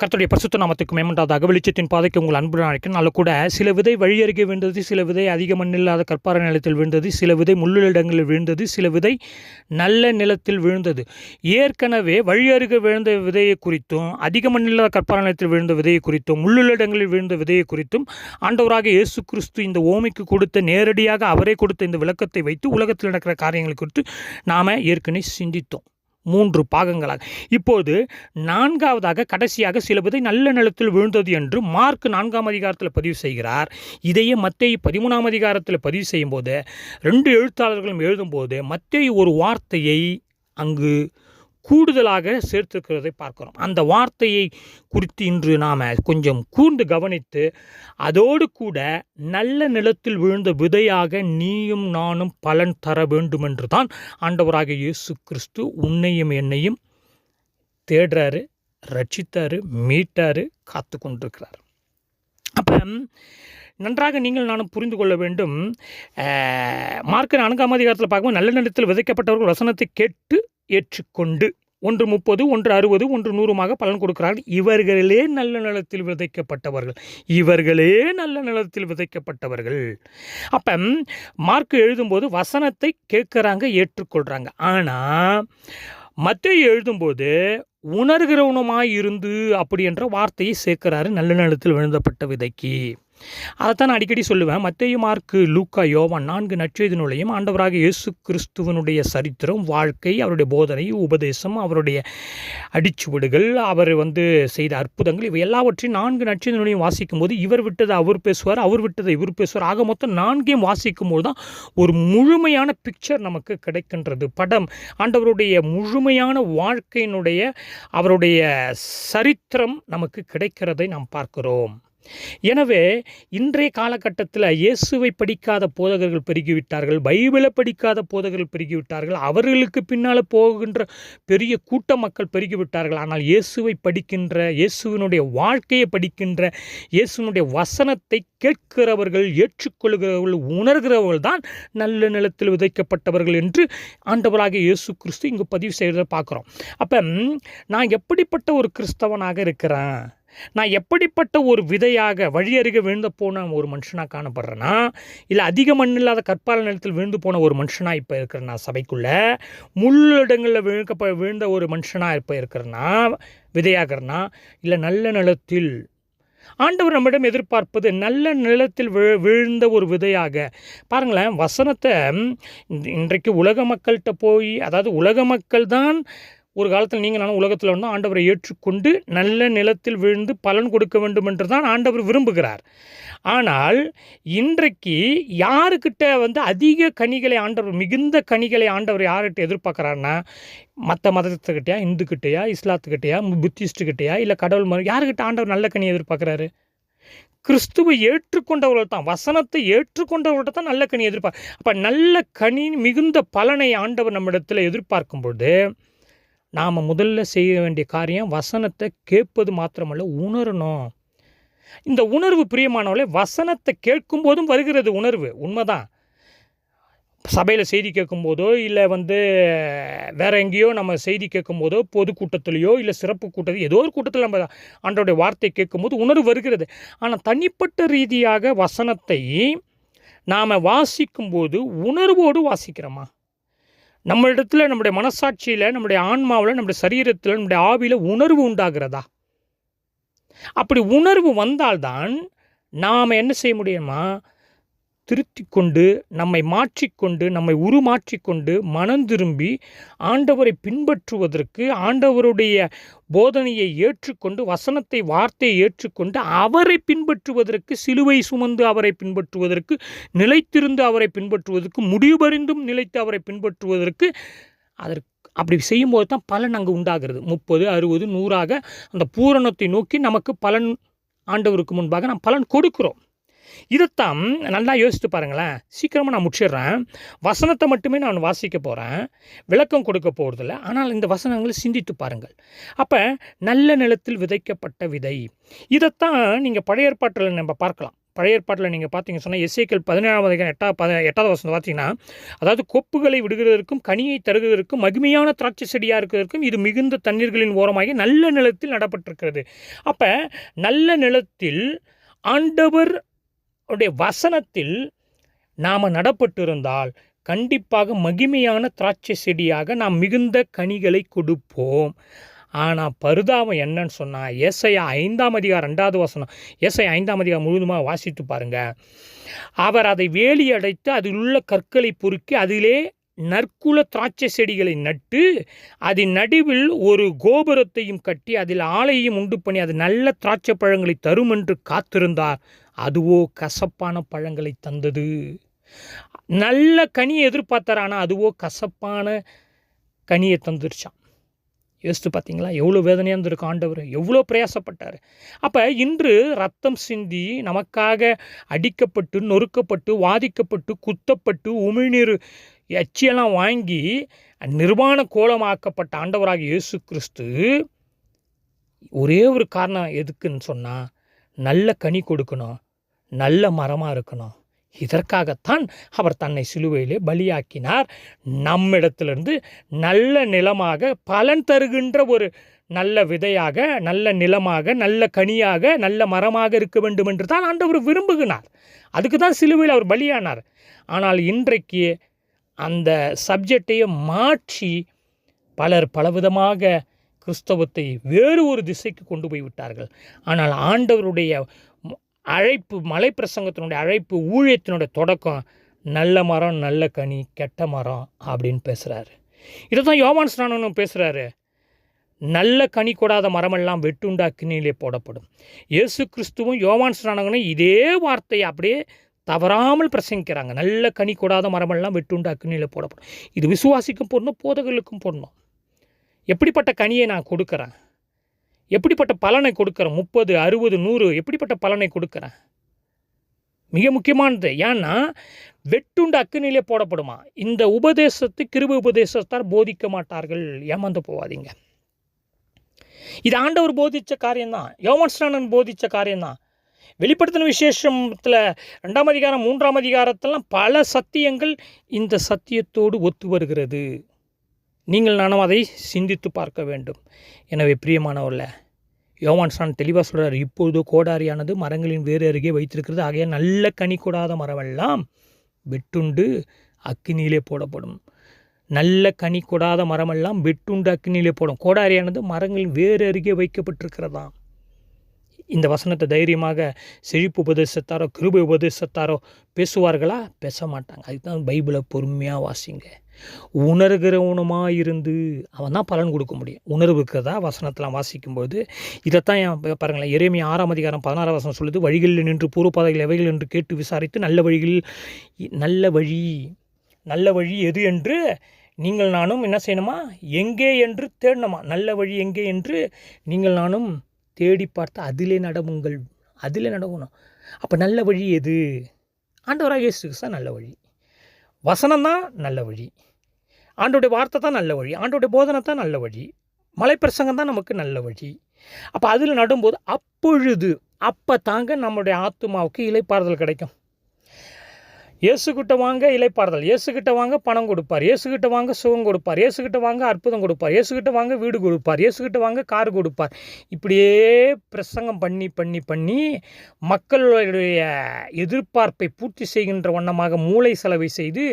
கர்த்தருடைய பரிசுத்த நாமத்துக்கு மேம்பட்டாதாக வெளிச்சத்தின் பாதைக்கு உங்கள் அன்பு அழைக்கும் நாள் கூட சில விதை வழியருகே விழுந்தது சில விதை அதிக மண்ணில்லாத கற்பாறை நிலத்தில் விழுந்தது சில விதை முள்ளிடங்களில் விழுந்தது சில விதை நல்ல நிலத்தில் விழுந்தது. ஏற்கனவே வழியருகே விழுந்த விதையை குறித்தும் அதிக மண்ணில்லாத கற்பாறை நிலத்தில் விழுந்த விதையை குறித்தும் முள்ளிடங்களில் விழுந்த விதையை குறித்தும் ஆண்டவராக இயேசு கிறிஸ்து இந்த ஓமைக்கு கொடுத்த நேரடியாக அவரே கொடுத்த இந்த விளக்கத்தை வைத்து உலகத்தில் நடக்கிற காரியங்கள் குறித்து நாம் ஏற்கனவே சிந்தித்தோம். மூன்று பாகங்களாக. இப்போது நான்காவதாக கடைசியாக சில விதை நல்ல நிலத்தில் விழுந்தது என்று மார்க் நான்காம் அதிகாரத்தில் பதிவு செய்கிறார். இதையே மத்தேயு பதிமூணாம் அதிகாரத்தில் பதிவு செய்யும்போது ரெண்டு எழுத்தாளர்களும் எழுதும்போது மத்தேயு ஒரு வார்த்தையை அங்கு கூடுதலாக சேர்த்திருக்கிறதை பார்க்கிறோம். அந்த வார்த்தையை குறித்து இன்று நாம் கொஞ்சம் கூர்ந்து கவனித்து அதோடு கூட நல்ல நிலத்தில் விழுந்த விதையாக நீயும் நானும் பலன் தர வேண்டுமென்று தான் ஆண்டவராக இயேசு கிறிஸ்து உன்னையும் என்னையும் தேடுறாரு ரட்சித்தாரு மீட்டாரு காத்து கொண்டிருக்கிறார். அப்போ நன்றாக நீங்கள் நானும் புரிந்து கொள்ள வேண்டும். அஹ், மார்க்கு நான்காம் அதிகாரத்தில் பார்க்கும்போது நல்ல நிலத்தில் விதைக்கப்பட்டவர்கள் வசனத்தை கேட்டு ஏற்றுக்கொண்டு ஒன்று முப்பது ஒன்று அறுபது ஒன்று நூறுமாக பலன் கொடுக்கிறார்கள் இவர்களே நல்ல நிலத்தில் விதைக்கப்பட்டவர்கள். இவர்களே நல்ல நிலத்தில் விதைக்கப்பட்டவர்கள். அப்போ மார்க் எழுதும்போது வசனத்தை கேட்குறாங்க ஏற்றுக்கொள்கிறாங்க ஆனால் மத்திய எழுதும்போது உணர்கிறவனுமாய் இருந்து அப்படி என்ற வார்த்தையை சேர்க்கிறாரு. நல்ல நிலத்தில் விழுந்தப்பட்ட விதைக்கு. அதைத்தான் நான் அடிக்கடி சொல்லுவேன். மத்திய மார்க்கு லூக்கா யோவான் நான்கு நற்செய்தி நூலையும் ஆண்டவராக இயேசு கிறிஸ்துவனுடைய சரித்திரம் வாழ்க்கை அவருடைய போதனை உபதேசம் அவருடைய அடிச்சுவடுகள் அவர் வந்து செய்த அற்புதங்கள் இவை எல்லாவற்றையும் நான்கு நற்செய்தி நூலையும் வாசிக்கும்போது இவர் விட்டதை அவர் பேசுவார் அவர் விட்டதை இவர் பேசுவார். ஆக மொத்தம் நான்கையும் வாசிக்கும்போது தான் ஒரு முழுமையான பிக்சர் நமக்கு கிடைக்கின்றது. படம் ஆண்டவருடைய முழுமையான வாழ்க்கையினுடைய அவருடைய சரித்திரம் நமக்கு கிடைக்கிறதை நாம் பார்க்கிறோம். எனவே இன்றைய காலகட்டத்தில் இயேசுவை படிக்காத போதகர்கள் பெருகிவிட்டார்கள் பைபிளை படிக்காத போதகர்கள் பெருகிவிட்டார்கள் அவர்களுக்கு பின்னால் போகின்ற பெரிய கூட்ட மக்கள் பெருகிவிட்டார்கள். ஆனால் இயேசுவை படிக்கின்ற இயேசுவினுடைய வாழ்க்கையை படிக்கின்ற இயேசுவினுடைய வசனத்தை கேட்கிறவர்கள் ஏற்றுக்கொள்கிறவர்கள் உணர்கிறவர்கள் தான் நல்ல நிலத்தில் விதைக்கப்பட்டவர்கள் என்று ஆண்டவராக இயேசு கிறிஸ்து இங்கு பதிவு செய்கிறத பார்க்குறோம். அப்போ நான் எப்படிப்பட்ட ஒரு கிறிஸ்தவனாக இருக்கிறேன்? நான் எப்படிப்பட்ட ஒரு விதையாக வழியருகே விழுந்து போன ஒரு மனுஷனாக காணப்படுறேன்னா இல்லை அதிக மண் இல்லாத கற்பால நிலத்தில் விழுந்து போன ஒரு மனுஷனாக இப்போ இருக்கிறேன்னா சபைக்குள்ளே? முள்ளிடங்களில் விழுக்க விழுந்த ஒரு மனுஷனாக இப்போ இருக்கிறேன்னா விதையாகிறேன்னா இல்லை நல்ல நிலத்தில்? ஆண்டவர் நம்மிடம் எதிர்பார்ப்பது நல்ல நிலத்தில் விழு விழுந்த ஒரு விதையாக. பாருங்களேன் வசனத்தை இன்றைக்கு உலக மக்கள்கிட்ட போய் அதாவது உலக மக்கள் தான் ஒரு காலத்தில் நீங்கள் நானும் உலகத்தில் வந்து ஆண்டவரை ஏற்றுக்கொண்டு நல்ல நிலத்தில் விழுந்து பலன் கொடுக்க வேண்டும் என்று தான் ஆண்டவர் விரும்புகிறார். ஆனால் இன்றைக்கு யாருக்கிட்ட வந்து அதிக கனிகளை ஆண்டவர் மிகுந்த கனிகளை ஆண்டவர் யார்கிட்ட எதிர்பார்க்குறாருன்னா மற்ற மதத்துக்கிட்டையா இந்துக்கிட்டையா இஸ்லாத்துக்கிட்டையா புத்திஸ்ட்டுக்கிட்டையா இல்லை கடவுள் மறு யாருக்கிட்ட ஆண்டவர் நல்ல கனியை எதிர்பார்க்குறாரு? கிறிஸ்துவை ஏற்றுக்கொண்டவர்கள் தான் வசனத்தை ஏற்றுக்கொண்டவர்கள்ட்ட தான் நல்ல கனி எதிர்பார்க்க அப்போ நல்ல கனி மிகுந்த பலனை ஆண்டவர் நம்மிடத்தில் எதிர்பார்க்கும் பொழுது நாம் முதல்ல செய்ய வேண்டிய காரியம் வசனத்தை கேட்பது மாத்திரமல்ல உணரணும். இந்த உணர்வு பிரியமானவளே வசனத்தை கேட்கும்போதும் வருகிறது உணர்வு. உண்மைதான். சபையில் செய்தி கேட்கும்போதோ இல்லை வந்து வேற எங்கேயோ நம்ம செய்தி கேட்கும்போதோ பொதுக்கூட்டத்திலேயோ இல்லை சிறப்பு கூட்டத்தில் ஏதோ ஒரு கூட்டத்தில் நம்ம அன்றோடைய வார்த்தை கேட்கும்போது உணர்வு வருகிறது. ஆனால் தனிப்பட்ட ரீதியாக வசனத்தை நாம் வாசிக்கும்போது உணர்வோடு வாசிக்கிறோமா? நம்மளிடத்தில் நம்முடைய மனசாட்சியில் நம்முடைய ஆன்மாவில் நம்முடைய சரீரத்தில் நம்முடைய ஆவியில் உணர்வு உண்டாகிறதா? அப்படி உணர்வு வந்தால்தான் நாம் என்ன செய்ய முடியுமா? திருத்தி கொண்டு நம்மை மாற்றிக்கொண்டு நம்மை உருமாற்றிக்கொண்டு மனம் திரும்பி ஆண்டவரை பின்பற்றுவதற்கு ஆண்டவருடைய போதனையை ஏற்றுக்கொண்டு வசனத்தை வார்த்தையை ஏற்றுக்கொண்டு அவரை பின்பற்றுவதற்கு சிலுவை சுமந்து அவரை பின்பற்றுவதற்கு நிலைத்திருந்து அவரை பின்பற்றுவதற்கு முடிவுபறிந்தும் நிலைத்து அவரை பின்பற்றுவதற்கு அதற்கு அப்படி செய்யும்போது தான் பலன் அங்கே உண்டாகிறது. முப்பது அறுபது நூறாக அந்த பூரணத்தை நோக்கி நமக்கு பலன் ஆண்டவருக்கு முன்பாக நாம் பலன் கொடுக்கிறோம். இதைத்தான் நல்லா யோசித்து பாருங்களேன். சீக்கிரமாக நான் முடிச்சிடுறேன். வசனத்தை மட்டுமே நான் வாசிக்க போகிறேன் விளக்கம் கொடுக்க போகிறதில்ல ஆனால் இந்த வசனங்களை சிந்தித்து பாருங்கள். அப்போ நல்ல நிலத்தில் விதைக்கப்பட்ட விதை. இதைத்தான் நீங்கள் பழைய ஏற்பாட்டில் நம்ம பார்க்கலாம். பழைய ஏற்பாட்டில் நீங்கள் பார்த்தீங்க சொன்னால் எஸ்ஐக்கள் பதினேழாம் எட்டாவது எட்டா பத எட்டாவது வசனம் பார்த்தீங்கன்னா அதாவது கொப்புகளை விடுகிறதற்கும் கனியை தருகிறதற்கும் மகிமையான திராட்சை செடியாக இருக்கிறதற்கும் இது மிகுந்த தண்ணீர்களின் ஓரமாகி நல்ல நிலத்தில் நடப்பட்டிருக்கிறது. அப்போ நல்ல நிலத்தில் ஆண்டவர் அவருடைய வசனத்தில் நாம் நடப்பட்டிருந்தால் கண்டிப்பாக மகிமையான திராட்சை செடியாக நாம் மிகுந்த கனிகளை கொடுப்போம். ஆனால் பரிதாபம் என்னன்னு சொன்னால் எஸ்ஐயா ஐந்தாம் அதிகாரம் ரெண்டாவது வசனம் எஸ்ஐ ஐந்தாம் அதிகாரம் முழுதுமாக வாசித்து பாருங்கள் அவர் அதை வேலி அடைத்து அதில் உள்ள கற்களை பொறுக்கி அதிலே நற்குல திராட்சை செடிகளை நட்டு அதன் நடுவில் ஒரு கோபுரத்தையும் கட்டி அதில் ஆலையும் உண்டு பண்ணி அது நல்ல திராட்சை பழங்களை தரும் என்று காத்திருந்தார். அதுவோ கசப்பான பழங்களை தந்தது. நல்ல கனியை எதிர்பார்த்தார் ஆனால் அதுவோ கசப்பான கனியை தந்துருச்சான் யோசித்து பார்த்தீங்களா? எவ்வளோ வேதனையாக இருந்திருக்கும் ஆண்டவர் எவ்வளோ பிரயாசப்பட்டார். அப்போ இன்று ரத்தம் சிந்தி நமக்காக அடிக்கப்பட்டு நொறுக்கப்பட்டு வாதிக்கப்பட்டு குத்தப்பட்டு உமிழ்நீர் எச்சியெல்லாம் வாங்கி நிர்வாண கோலமாக்கப்பட்ட ஆண்டவராக இயேசு கிறிஸ்து ஒரே ஒரு காரணம் எதுக்குன்னு சொன்னால் நல்ல கனி கொடுக்கணும் நல்ல மரமாக இருக்கணும். இதற்காகத்தான் அவர் தன்னை சிலுவையிலே பலியாக்கினார். நம்மிடத்திலிருந்து நல்ல நிலமாக பலன் தருகின்ற ஒரு நல்ல விதையாக நல்ல நிலமாக நல்ல கனியாக நல்ல மரமாக இருக்க வேண்டும் என்று தான் ஆண்டவர் விரும்புகிறார். அதுக்கு தான் சிலுவையில் அவர் பலியானார். ஆனால் இன்றைக்கு அந்த சப்ஜெக்டையே மாற்றி பலர் பலவிதமாக கிறிஸ்தவத்தை வேறு ஒரு திசைக்கு கொண்டு போய் விட்டார்கள். ஆனால் ஆண்டவருடைய அழைப்பு மலை பிரசங்கத்தினுடைய அழைப்பு ஊழியத்தினுடைய தொடக்கம் நல்ல மரம் நல்ல கனி கெட்ட மரம் அப்படின்னு பேசுகிறாரு இதை தான் யோவான் ஸ்நானனும் பேசுகிறாரு நல்ல கனி கொடாத மரமெல்லாம் வெட்டுண்டா கிண்ணிலே போடப்படும். இயேசு கிறிஸ்துவும் யோவான் ஸ்நானகனும் இதே வார்த்தையை அப்படியே தவறாமல் பிரசங்கிக்கிறாங்க. நல்ல கனி கூடாத மரமெல்லாம் வெட்டுண்டு அக்கினியில் போடப்படும். இது விசுவாசிக்கும் போடணும் போதகர்களுக்கும் போடணும் எப்படிப்பட்ட கனியை நான் கொடுக்குறேன்? எப்படிப்பட்ட பலனை கொடுக்குறேன்? முப்பது அறுபது நூறு எப்படிப்பட்ட பலனை கொடுக்குறேன்? மிக முக்கியமானது. ஏன்னா வெட்டுண்டு அக்குனிலே போடப்படுமா? இந்த உபதேசத்தை கிருப உபதேசத்தார் போதிக்க மாட்டார்கள். ஏமாந்து போவாதீங்க. இது ஆண்டவர் போதித்த காரியம்தான். யோமன்ஸ்டானன் போதித்த காரியம்தான். வெளிப்படுத்தின விசேஷத்தில் ரெண்டாம் அதிகாரம் மூன்றாம் அதிகாரத்தெல்லாம் பல சத்தியங்கள் இந்த சத்தியத்தோடு ஒத்து வருகிறது. நீங்கள் நானும் அதை சிந்தித்து பார்க்க வேண்டும். எனவே பிரியமானவர்கள யோவான் சான் தெளிவாக சொல்கிறார் இப்பொழுது கோடாரியானது மரங்களின் வேறு அருகே வைத்திருக்கிறது. ஆகைய நல்ல கனி கூடாத மரமெல்லாம் வெட்டுண்டு அக்கினியிலே போடப்படும். நல்ல கனி கொடாத மரமெல்லாம் வெட்டுண்டு அக்கினியிலே போடும். கோடாரியானது மரங்களின் வேறு அருகே வைக்கப்பட்டிருக்கிறதாம். இந்த வசனத்தை தைரியமாக செழிப்பு உபதேசத்தாரோ கிருபை உபதேசத்தாரோ பேசுவார்களா? பேச மாட்டாங்க அதுதான் பைபிளை பொறுமையாக வாசிங்க. உணர்கிறவனுமாக இருந்து அவன் தான் பலன் கொடுக்க முடியும். உணர்வு இருக்கிறதா வசனத்தெலாம் வாசிக்கும்போது இதைத்தான் என் பாருங்களேன் இறைமை ஆறாம் அதிகாரம் பதினாறாம் வசனம் சொல்லுது வழிகளில் நின்று பூர்வபாதைகள் எவைகள்? என்று கேட்டு விசாரித்து நல்ல வழிகளில் நல்ல வழி நல்ல வழி எது என்று நீங்கள் நானும் என்ன செய்யணுமா? எங்கே என்று தேடணுமா? நல்ல வழி எங்கே என்று நீங்கள் நானும் தேடி பார்த்து அதிலே நடவுங்கள் அதிலே நடவணும். அப்போ நல்ல வழி எது? ஆண்டவராக இயேசு தான் நல்ல வழி. வசனம் தான் நல்ல வழி. ஆண்டோடைய வார்த்தை தான் நல்ல வழி. ஆண்டோடைய போதனை தான் நல்ல வழி. மலைப்பிரசங்கம் தான் நமக்கு நல்ல வழி. அப்போ அதில் நடும்போது அப்பொழுது அப்போ தாங்க நம்மளுடைய ஆத்மாவுக்கு இலைப்பாறுதல் கிடைக்கும். இயேசுக்கிட்ட வாங்க இலைப்பாறுதல் இயேசுக்கிட்ட வாங்க பணம் கொடுப்பார். இயேசுக்கிட்ட வாங்க சுகம் கொடுப்பார். இயேசுக்கிட்ட வாங்க அற்புதம் கொடுப்பார். இயேசுக்கிட்ட வாங்க வீடு கொடுப்பார். இயேசுக்கிட்ட வாங்க கார் கொடுப்பார். இப்படியே பிரசங்கம் பண்ணி பண்ணி பண்ணி மக்களுடைய எதிர்பார்ப்பை பூர்த்தி செய்கின்ற வண்ணமாக மூளை செலவை செய்து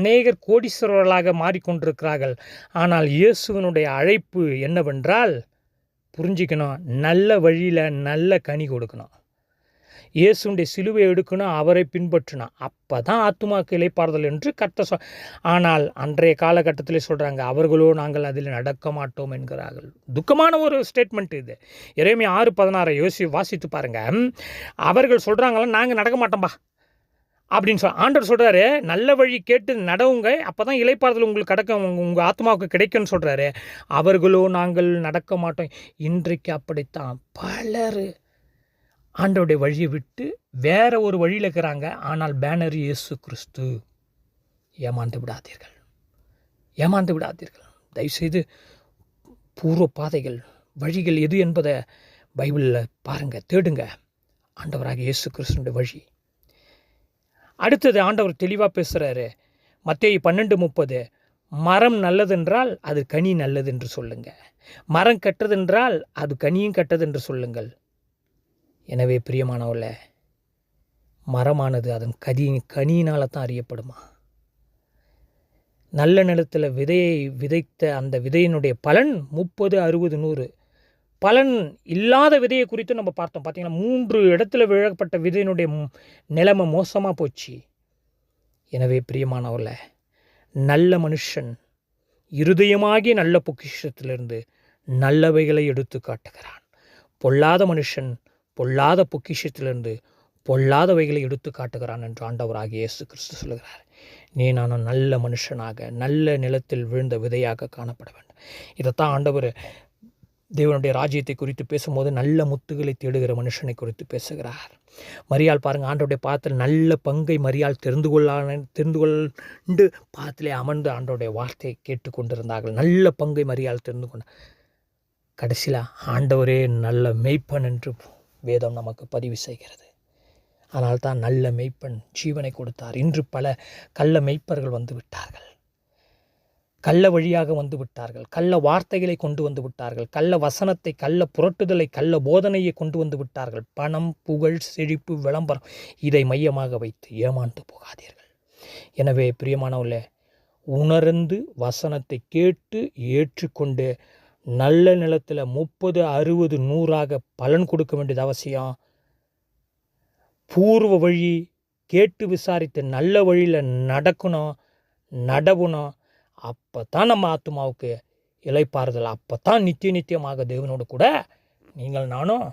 அநேகர் கோடீஸ்வரர்களாக மாறிக்கொண்டிருக்கிறார்கள். ஆனால் இயேசுவனுடைய அழைப்பு என்னவென்றால் புரிஞ்சிக்கணும். நல்ல வழியில் நல்ல கனி கொடுக்கணும். இயேசுடைய சிலுவை எடுக்கணும் அவரை பின்பற்றணும். அப்போ தான் ஆத்துமாக்கு இலைப்பாறுதல் என்று கத்த சொ ஆனால் அன்றைய காலகட்டத்தில் சொல்கிறாங்க அவர்களோ நாங்கள் அதில் நடக்க மாட்டோம் என்கிறார்கள். துக்கமான ஒரு ஸ்டேட்மெண்ட் இது. இறைமை ஆறு பதினாறை யோசி வாசித்து பாருங்கள் அவர்கள் சொல்கிறாங்களா நாங்கள் நடக்க மாட்டோம்பா அப்படின்னு சொல் ஆண்டவர் சொல்கிறாரு நல்ல வழி கேட்டு நடவுங்க அப்போ தான் இலைப்பாறுதல் உங்களுக்கு கிடைக்கும் உங்கள் ஆத்மாவுக்கு கிடைக்கும்னு சொல்கிறாரு அவர்களோ நாங்கள் நடக்க மாட்டோம். இன்றைக்கு அப்படித்தான் பலர் ஆண்டோடைய வழியை விட்டு வேற ஒரு வழியில் இருக்கிறாங்க. ஆனால் பேனர் இயேசு கிறிஸ்து. ஏமாந்து விடாதீர்கள். ஏமாந்து விடாதீர்கள். தயவுசெய்து பூர்வ பாதைகள் வழிகள் எது என்பதை பைபிளில் பாருங்கள் தேடுங்க. ஆண்டவராக இயேசு கிறிஸ்துனுடைய வழி. அடுத்தது ஆண்டவர் தெளிவாக பேசுகிறாரு மத்திய பன்னெண்டு முப்பது மரம் நல்லதென்றால் அது கனி நல்லது என்று சொல்லுங்கள் மரம் கெட்டதென்றால் அது கனியும் கெட்டது என்று சொல்லுங்கள். எனவே பிரியமானவல்ல மரமானது அதன் கதியின் கனியினால் தான் அறியப்படுமா? நல்ல நிலத்தில் விதையை விதைத்த அந்த விதையினுடைய பலன் முப்பது அறுபது நூறு. பலன் இல்லாத விதையை குறித்து நம்ம பார்த்தோம். பார்த்தீங்கன்னா மூன்று இடத்துல விழப்பட்ட விதையினுடைய நிலைமை மோசமாக போச்சு. எனவே பிரியமானவர்கள நல்ல மனுஷன் இருதயமாகிய நல்ல பொக்கிஷத்திலிருந்து நல்லவைகளை எடுத்து காட்டுகிறான் பொல்லாத மனுஷன் பொல்லாத பொக்கிஷத்திலிருந்து பொல்லாதவைகளை எடுத்து காட்டுகிறான் என்று ஆண்டவராக இயேசு கிறிஸ்து சொல்கிறார் நீ நானும் நல்ல மனுஷனாக நல்ல நிலத்தில் விழுந்த விதையாக காணப்பட வேண்டும். இதைத்தான் ஆண்டவர் தேவனுடைய ராஜ்யத்தை குறித்து பேசும்போது நல்ல முத்துகளை தேடுகிற மனுஷனை குறித்து பேசுகிறார். மரியாள் பாருங்கள் ஆண்டோடைய பாத்தில் நல்ல பங்கை மரியாள் தெரிந்து கொள்ளான தெரிந்து கொண்டு பாத்திலே அமர்ந்து ஆண்டோடைய வார்த்தையை கேட்டுக்கொண்டிருந்தார்கள் நல்ல பங்கை மரியாள் தெரிந்து கொண்ட கடைசியில் ஆண்டவரே நல்ல மெய்ப்பன் என்று வேதம் நமக்கு பதிவு செய்கிறது. ஆனால் தான் நல்ல மெய்ப்பன் ஜீவனை கொடுத்தார். இன்று பல கள்ள மெய்ப்பர்கள் வந்து விட்டார்கள். கள்ள வழியாக வந்து விட்டார்கள். கள்ள வார்த்தைகளை கொண்டு வந்து விட்டார்கள். கள்ள வசனத்தை கள்ள புரட்டுதலை கள்ள போதனையை கொண்டு வந்து விட்டார்கள். பணம் புகழ் செழிப்பு விளம்பரம் இதை மையமாக வைத்து ஏமாந்து போகாதீர்கள். எனவே பிரியமானவர்களே உணர்ந்து வசனத்தை கேட்டு ஏற்றுக்கொண்டு நல்ல நிலத்தில் முப்பது அறுபது நூறாக பலன் கொடுக்க வேண்டியது அவசியம். பூர்வ வழி கேட்டு விசாரித்து நல்ல வழியில் நடக்கணும் நடவணும். அப்போ தான் நம்ம ஆத்மாவுக்கு இலைப்பாறுதல் அப்போ தான் நித்திய நித்தியமாக தேவனோடு கூட நீங்கள் நானும்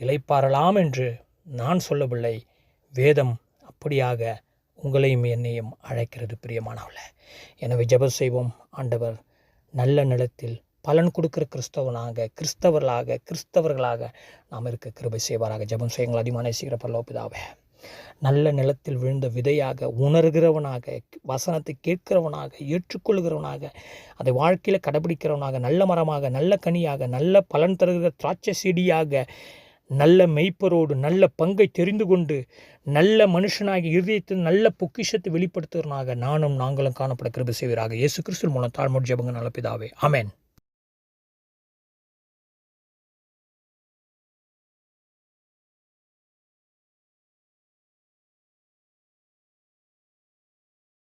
இலைப்பாறலாம் என்று நான் சொல்லவில்லை. வேதம் அப்படியாக உங்களையும் என்னையும் அழைக்கிறது பிரியமானவள எனவே ஜெபம் செய்வோம். ஆண்டவர் நல்ல நிலத்தில் பலன் கொடுக்குற கிறிஸ்தவனாக கிறிஸ்தவர்களாக கிறிஸ்தவர்களாக நாம் இருக்க கிருபை செய்வாராக. ஜெபம் செய்யுங்கள் அதிகமான சீக்கிர பரலோபிதாவே நல்ல நிலத்தில் விழுந்த விதையாக உணர்கிறவனாக வசனத்தை கேட்கிறவனாக ஏற்றுக்கொள்கிறவனாக அதை வாழ்க்கையில் கடைபிடிக்கிறவனாக நல்ல மரமாக நல்ல கனியாக நல்ல பலன் தருகிற திராட்சை செடியாக நல்ல மெய்ப்பரோடு நல்ல பங்கை தெரிந்து கொண்டு நல்ல மனுஷனாகி இருதயத்தில் நல்ல பொக்கிஷத்தை வெளிப்படுத்துகிறனாக நானும் நாங்களும் காணப்பட கிருபி செய்வீராக. இயேசு கிறிஸ்து மூலம் தாழ்மொழி ஜபங்க நல்ல பிதாவே. அமேன்